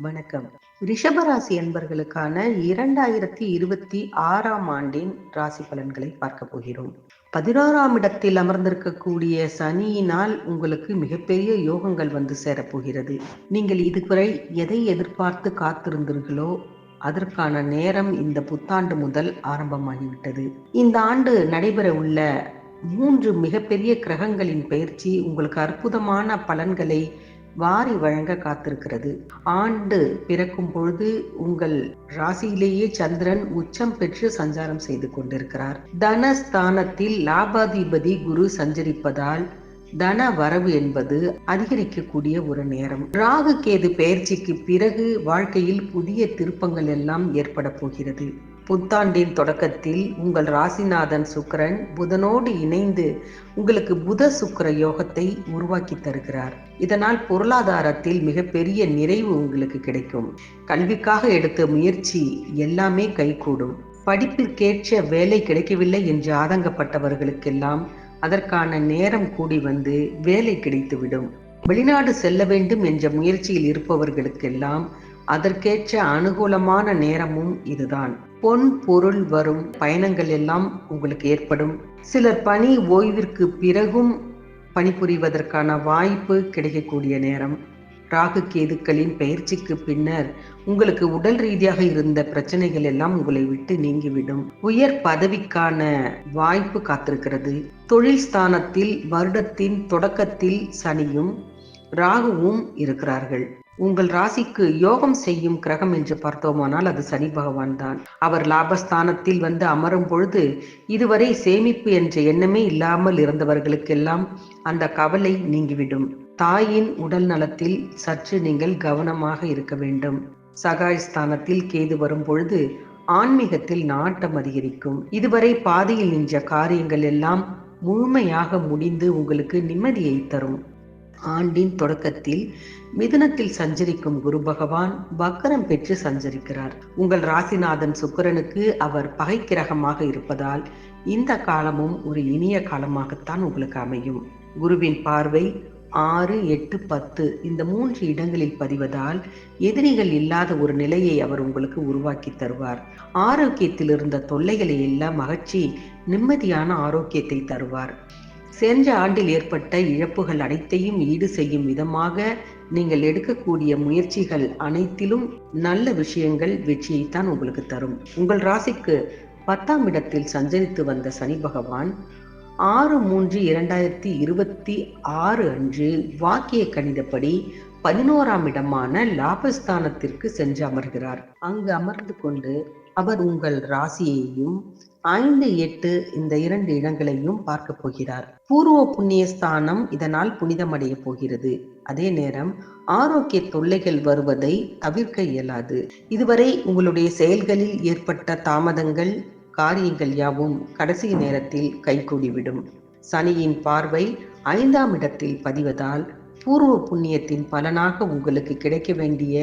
வணக்கம். ரிஷபராசி என்பர்களுக்கான இரண்டாயிரத்தி இருபத்தி ஆறாம் ஆண்டின் ராசி பலன்களை பார்க்க போகிறோம். பதினோராம் இடத்தில் அமர்ந்திருக்கக்கூடிய சனியினால் உங்களுக்கு மிகப்பெரிய யோகங்கள் வந்து சேரப்போகிறது நீங்கள் இதுவரை எதை எதிர்பார்த்து காத்திருந்தீர்களோ அதற்கான நேரம் இந்த புத்தாண்டு முதல் ஆரம்பமாகிவிட்டது. இந்த ஆண்டு நடைபெற உள்ள மூன்று மிகப்பெரிய கிரகங்களின் பயிற்சி உங்களுக்கு அற்புதமான பலன்களை வாரி வழங்க காத்திருக்கிறது. ஆண்டு பிறக்கும் பொழுது உங்கள் ராசியிலேயே சந்திரன் உச்சம் பெற்று சஞ்சாரம் செய்து கொண்டிருக்கிறார். தனஸ்தானத்தில் லாபாதிபதி குரு சஞ்சரிப்பதால் தன வரவு என்பது அதிகரிக்கக்கூடிய ஒரு நேரம். ராகு கேது பயிற்சிக்கு பிறகு வாழ்க்கையில் புதிய திருப்பங்கள் எல்லாம் ஏற்பட போகிறது. புத்தாண்டின் தொடக்கத்தில் உங்கள் ராசிநாதன் சுக்கரன் புதனோடு இணைந்து உங்களுக்கு புத சுக்கர யோகத்தை உருவாக்கி தருகிறார். இதனால் பொருளாதாரத்தில் மிகப்பெரிய நிறைவு உங்களுக்கு கிடைக்கும். கல்விக்காக எடுத்த முயற்சி எல்லாமே கைகூடும். படிப்பிற்கேற்ற வேலை கிடைக்கவில்லை என்று ஆதங்கப்பட்டவர்களுக்கெல்லாம் அதற்கான நேரம் கூடி வந்து வேலை கிடைத்துவிடும். வெளிநாடு செல்ல வேண்டும் என்ற முயற்சியில் இருப்பவர்களுக்கெல்லாம் அதற்கேற்ற அனுகூலமான நேரமும் இதுதான். பொன் பொருள் வரும் பயணங்கள் எல்லாம் உங்களுக்கு ஏற்படும். சிலர் பணி ஓய்விற்கு பிறகும் பணிபுரிவதற்கான வாய்ப்பு கிடைக்கக்கூடிய நேரம். ராகு கேதுக்களின் பயிற்சிக்கு பின்னர் உங்களுக்கு உடல் ரீதியாக இருந்த பிரச்சனைகள் எல்லாம் உங்களை விட்டு நீங்கிவிடும். உயர் பதவிக்கான வாய்ப்பு காத்திருக்கிறது. தொழில் ஸ்தானத்தில் வருடத்தின் தொடக்கத்தில் சனியும் ராகுவும் இருக்கிறார்கள். உங்கள் ராசிக்கு யோகம் செய்யும் கிரகம் என்று பார்த்தோமானால் அது சனி பகவான் தான். அவர் லாபஸ்தானத்தில் வந்து அமரும் பொழுது இதுவரை சேமிப்பு என்ற எண்ணமே இல்லாமல் இருந்தவர்களுக்கெல்லாம் அந்த கவலை நீங்கிவிடும். தாயின் உடல் நலத்தில் சற்று நீங்கள் கவனமாக இருக்க வேண்டும். சகாய் ஸ்தானத்தில் கேது வரும் பொழுது ஆன்மீகத்தில் நாட்டம் அதிகரிக்கும். இதுவரை பாதையில் நின்ற காரியங்கள் எல்லாம் முழுமையாக முடிந்து உங்களுக்கு நிம்மதியை தரும். ஆண்டின் தொடக்கத்தில் மிதுனத்தில் சஞ்சரிக்கும் குரு பகவான் வக்கரம் பெற்று சஞ்சரிக்கிறார். உங்கள் ராசிநாதன் சுக்கரனுக்கு அவர் பகை கிரகமாக இருப்பதால் இந்த காலமும் ஒரு இனிய காலமாகத்தான் உங்களுக்கு அமையும். குருவின் பார்வை ஆறு எட்டு பத்து இந்த மூன்று இடங்களில் பதிவதால் எதிரிகள் இல்லாத ஒரு நிலையை அவர் உங்களுக்கு உருவாக்கி தருவார். ஆரோக்கியத்தில் இருந்த தொல்லைகளை எல்லாம் அகற்றி நிம்மதியான ஆரோக்கியத்தை தருவார். சென்ற ஆண்டில் ஏற்பட்ட இழப்புகள் அனைத்தையும் ஈடு செய்யும் விதமாக நீங்கள் எடுக்கக்கூடிய முயற்சிகள் அனைத்திலும் நல்ல விஷயங்கள் வெற்றியைத்தான் உங்களுக்கு தரும். உங்கள் ராசிக்கு பத்தாம் இடத்தில் சஞ்சரித்து வந்த சனி பகவான் ஆறு மூன்று இரண்டாயிரத்தி இருபத்தி ஆறு அன்று வாக்கிய கணிதப்படி பதினோராம் இடமான லாபஸ்தானத்திற்கு சென்று அமர்கிறார். அங்கு அமர்ந்து கொண்டு அவர் உங்கள் ராசியையும் ஐந்து எட்டு இந்த இரண்டு இடங்களையும் பார்க்க போகிறார். பூர்வ புண்ணிய ஸ்தானம் இதனால் புனிதமடைய போகிறது. அதே நேரம் ஆரோக்கிய தொல்லைகள் வருவதை தவிர்க்க இயலாது. இதுவரை உங்களுடைய செயல்களில் ஏற்பட்ட தாமதங்கள் காரியங்கள் யாவும் கடைசி நேரத்தில் கைகூடிவிடும். சனியின் பார்வை ஐந்தாம் இடத்தில் பதிவதால் பூர்வ புண்ணியத்தின் பலனாக உங்களுக்கு கிடைக்க வேண்டிய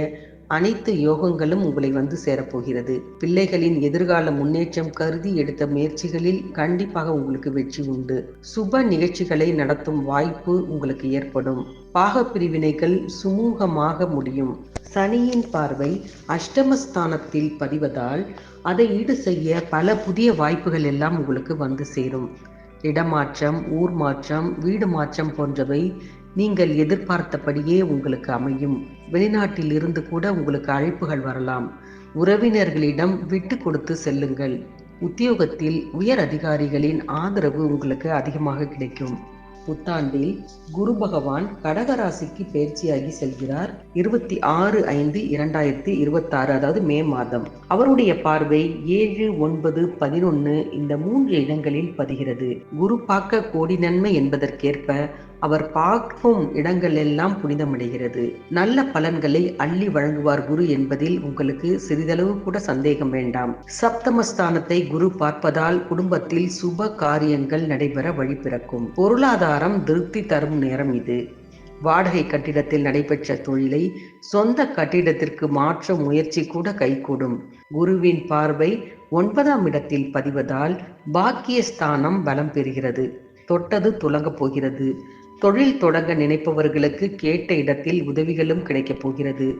அனைத்து யோகங்களும் உங்களை வந்து சேரப்போகிறது. பிள்ளைகளின் எதிர்கால முன்னேற்றம் கருதி எடுத்த முயற்சிகளில் கண்டிப்பாக உங்களுக்கு வெற்றி உண்டு. சுப நிகழ்ச்சிகளை நடத்தும் வாய்ப்பு உங்களுக்கு ஏற்படும். பாக பிரிவினைகள் சுமூகமாக முடியும். சனியின் பார்வை அஷ்டமஸ்தானத்தில் பதிவதால் அதை ஈடு செய்ய பல புதிய வாய்ப்புகள் எல்லாம் உங்களுக்கு வந்து சேரும். இடமாற்றம் ஊர் மாற்றம் வீடு மாற்றம் போன்றவை நீங்கள் எதிர்பார்த்தபடியே உங்களுக்கு அமையும். வெளிநாட்டில் இருந்து கூட உங்களுக்கு அழைப்புகள் வரலாம். உறவினர்களிடம் விட்டு கொடுத்து செல்லுங்கள். உத்தியோகத்தில் உயர் அதிகாரிகளின் ஆதரவு உங்களுக்கு அதிகமாக கிடைக்கும். புத்தாண்டில் குரு பகவான் கடகராசிக்கு பயிற்சியாகி செல்கிறார். இருபத்தி ஆறு ஐந்து இரண்டாயிரத்தி இருபத்தி ஆறு அதாவது மே மாதம். அவருடைய பார்வை ஏழு ஒன்பது பதினொன்னு இந்த மூன்று இடங்களில் பதிகிறது. குரு பார்க்க கோடி நன்மை என்பதற்கேற்ப அவர் பார்க்கும் இடங்கள் எல்லாம் புனிதமடைகிறது. நல்ல பலன்களை அள்ளி வழங்குவார் குரு என்பதில் உங்களுக்கு சிறிதளவு கூட சந்தேகம் வேண்டாம். சப்தமஸ்தானத்தை குரு பார்ப்பதால் குடும்பத்தில் சுப காரியங்கள் நடைபெற வழி பிறக்கும். பொருளாதாரம் திருப்தி தரும் நேரம் இது. வாடகை கட்டிடத்தில் நடைபெற்ற தொழிலை சொந்த கட்டிடத்திற்கு மாற்ற முயற்சி கூட கைகூடும். குருவின் பார்வை ஒன்பதாம் இடத்தில் பதிவதால் பாக்கியஸ்தானம் பலம் பெறுகிறது. தொட்டது துலங்கப் போகிறது. தொழில் தொடங்க நினைப்பவர்களுக்கு கேட்ட இடத்தில் உதவிகளும் கிடைக்கப் போகிறது.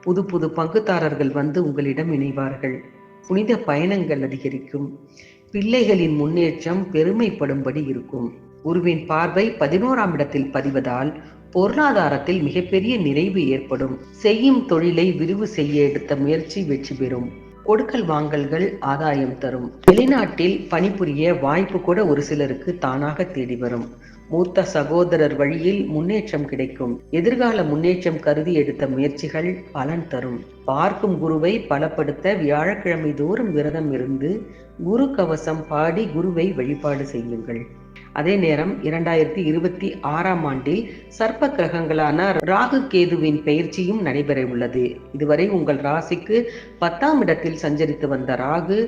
புது புது பங்குதாரர்கள் வந்து உங்களிடம் இணைவார்கள். புனித பயணங்கள் அதிகரிக்கும். பிள்ளைகளின் முன்னேற்றம் பெருமைப்படும்படி இருக்கும். குருவின் பார்வை பதினோராம் இடத்தில் பதிவதால் பொருளாதாரத்தில் மிகப்பெரிய நிறைவு ஏற்படும். செய்யும் தொழிலை விரிவு செய்ய எடுத்த முயற்சி வெற்றி பெறும். கொடுக்கல் வாங்கல்கள் ஆதாயம் தரும். வெளிநாட்டில் பணிபுரிய வாய்ப்பு கூட ஒரு சிலருக்கு தானாக தேடி வரும். மூத்த சகோதரர் வழியில் முன்னேற்றம் கிடைக்கும். எதிர்கால முன்னேற்றம் கருதி எடுத்த முயற்சிகள் பலன் தரும். பார்க்கும் குருவை பலப்படுத்த வியாழக்கிழமை தோறும் விரதம் இருந்து குரு கவசம் பாடி குருவை வழிபாடு செய்யுங்கள். அதே நேரம் இரண்டாயிரத்தி இருபத்தி ஆறாம் ஆண்டில் சர்ப்ப கிரகங்களான ராகு கேதுவின் பயிற்சியும் நடைபெற உள்ளது இதுவரை உங்கள் ராசிக்கு பத்தாம் இடத்தில் சஞ்சரித்து வந்த ராகு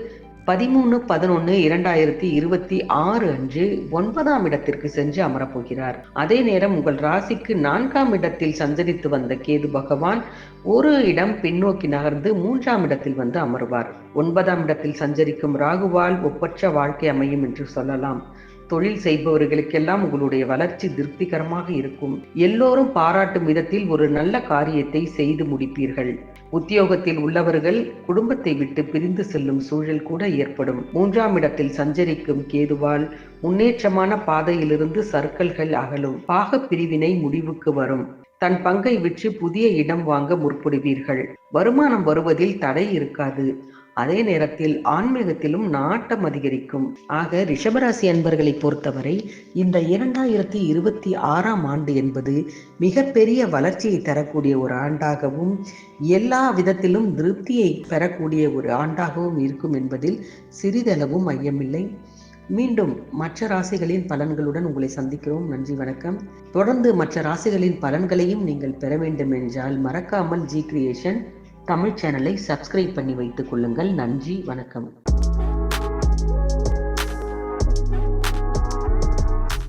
பதிமூணு பதினொன்னு இரண்டாயிரத்தி இருபத்தி ஆறு அன்று ஒன்பதாம் இடத்திற்கு சென்று அமரப்போகிறார். அதே நேரம் உங்கள் ராசிக்கு நான்காம் இடத்தில் சஞ்சரித்து வந்த கேது பகவான் ஒரு இடம் பின்னோக்கி நகர்ந்து மூன்றாம் இடத்தில் வந்து அமர்வார். ஒன்பதாம் இடத்தில் சஞ்சரிக்கும் ராகுவால் ஒப்பற்ற வாழ்க்கை அமையும் என்று சொல்லலாம். தொழில் செய்பவர்களுக்கெல்லாம் உங்களுடைய வளர்ச்சி திருப்திகரமாக இருக்கும். எல்லோரும் பாராட்டும் விதத்தில் ஒரு நல்ல காரியத்தை செய்து முடிப்பீர்கள். உத்தியோகத்தில் உள்ளவர்கள் குடும்பத்தை விட்டு பிரிந்து செல்லும் சூழல் கூட ஏற்படும். மூன்றாம் இடத்தில் சஞ்சரிக்கும் கேதுவால் முன்னேற்றமான பாதையிலிருந்து சர்க்கல்கள் அகலும். பாக பிரிவினை முடிவுக்கு வரும். தன் பங்கை விற்று புதிய இடம் வாங்க முற்படுவீர்கள். வருமானம் வருவதில் தடை இருக்காது. அதே நேரத்தில் ஆன்மீகத்திலும் நாட்டம் அதிகரிக்கும். ஆக ரிஷபராசி அன்பர்களை பொறுத்தவரை இந்த இரண்டாயிரத்தி இருபத்தி ஆறாம் ஆண்டு என்பது மிகப்பெரிய வளர்ச்சியை தரக்கூடிய ஒரு ஆண்டாகவும் எல்லா விதத்திலும் திருப்தியை பெறக்கூடிய ஒரு ஆண்டாகவும் இருக்கும் என்பதில் சிறிதளவும் ஐயமில்லை மீண்டும் மற்ற ராசிகளின் பலன்களுடன் உங்களை சந்திக்கிறோம். நன்றி வணக்கம். தொடர்ந்து மற்ற ராசிகளின் பலன்களையும் நீங்கள் பெற வேண்டும் என்றால் மறக்காமல் ஜி கிரியேஷன் தமிழ் சேனலை சப்ஸ்கிரைப் பண்ணி வைத்துக் கொள்ளுங்கள். நன்றி வணக்கம்.